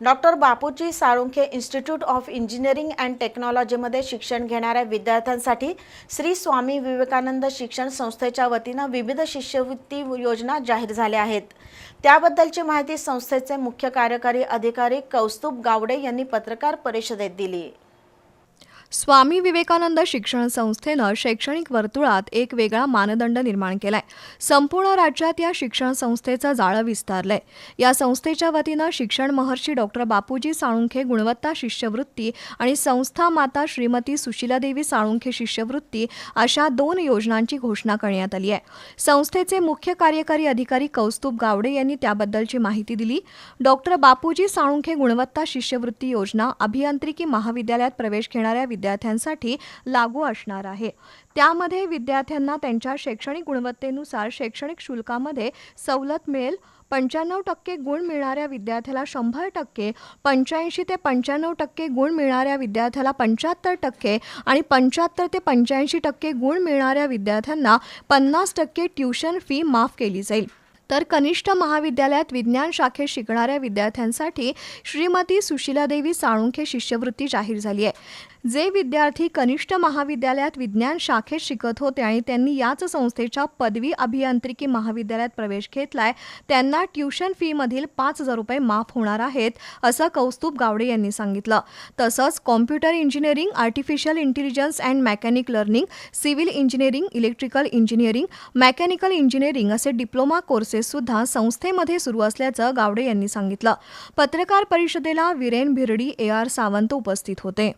Doctor Bapuji Salunkhe institute of engineering and टेक्नॉलॉजीमध्ये शिक्षण घेणाऱ्या विद्यार्थ्यांसाठी श्री स्वामी विवेकानंद शिक्षण संस्थेच्या वतीनं विविध शिष्यवृत्ती योजना जाहीर झाल्या आहेत. त्याबद्दलची माहिती संस्थेचे मुख्य कार्यकारी अधिकारी कौस्तुभ गावडे यांनी पत्रकार परिषदेत दिली. स्वामी विवेकानंद शिक्षण संस्थेनं शैक्षणिक वर्तुळात एक वेगळा मानदंड निर्माण केलाय. संपूर्ण राज्यात या शिक्षण संस्थेचं जाळं विस्तारलंय. या संस्थेच्या वतीनं शिक्षण महर्षी डॉक्टर बापूजी साळुंखे गुणवत्ता शिष्यवृत्ती आणि संस्था माता श्रीमती सुशीलादेवी साळुंखे शिष्यवृत्ती अशा दोन योजनांची घोषणा करण्यात आली आहे. संस्थेचे मुख्य कार्यकारी अधिकारी कौस्तुभ गावडे यांनी त्याबद्दलची माहिती दिली. डॉक्टर बापूजी साळुंखे गुणवत्ता शिष्यवृत्ती योजना अभियांत्रिकी महाविद्यालयात प्रवेश घेणाऱ्या विद्यार्थ्यांसाठी लागू असणार आहे. त्यामध्ये विद्यार्थ्यांना त्यांच्या शैक्षणिक गुणवत्तेनुसार शैक्षणिक शुल्कामध्ये सवलत मिळेल. पंच्याण्णव टक्के गुण मिळणाऱ्या विद्यार्थ्याला शंभर टक्के पंच्याऐंशी ते पंच्याण्णव टक्के गुण मिळणाऱ्या विद्यार्थ्याला पंच्याहत्तर टक्के आणि पंच्याहत्तर ते पंच्याऐंशी टक्के गुण मिळणाऱ्या विद्यार्थ्यांना पन्नास टक्के ट्युशन फी माफ केली जाईल. तर कनिष्ठ महाविद्यालयात विज्ञान शाखेत शिकणाऱ्या विद्यार्थ्यांसाठी श्रीमती सुशीलादेवी साळुंखे शिष्यवृत्ती जाहीर झाली आहे. जे विद्यार्थी कनिष्ठ महाविद्यालयात विज्ञान शाखेत शिकत होते आणि त्यांनी याच संस्थेच्या पदवी अभियांत्रिकी महाविद्यालयात प्रवेश घेतलाय त्यांना ट्युशन फीमधील पाच हजार रुपये माफ होणार आहेत असं कौस्तुभ गावडे यांनी सांगितलं. तसंच computer engineering artificial intelligence and mechanic learning civil engineering electrical engineering mechanical engineering असे डिप्लोमा कोर्सेस सुद्धा संस्थेमध्ये सुरू असल्याचं गावडे यांनी सांगितलं. पत्रकार परिषदेला विरेन भिरडी ए आर सावंत उपस्थित होते.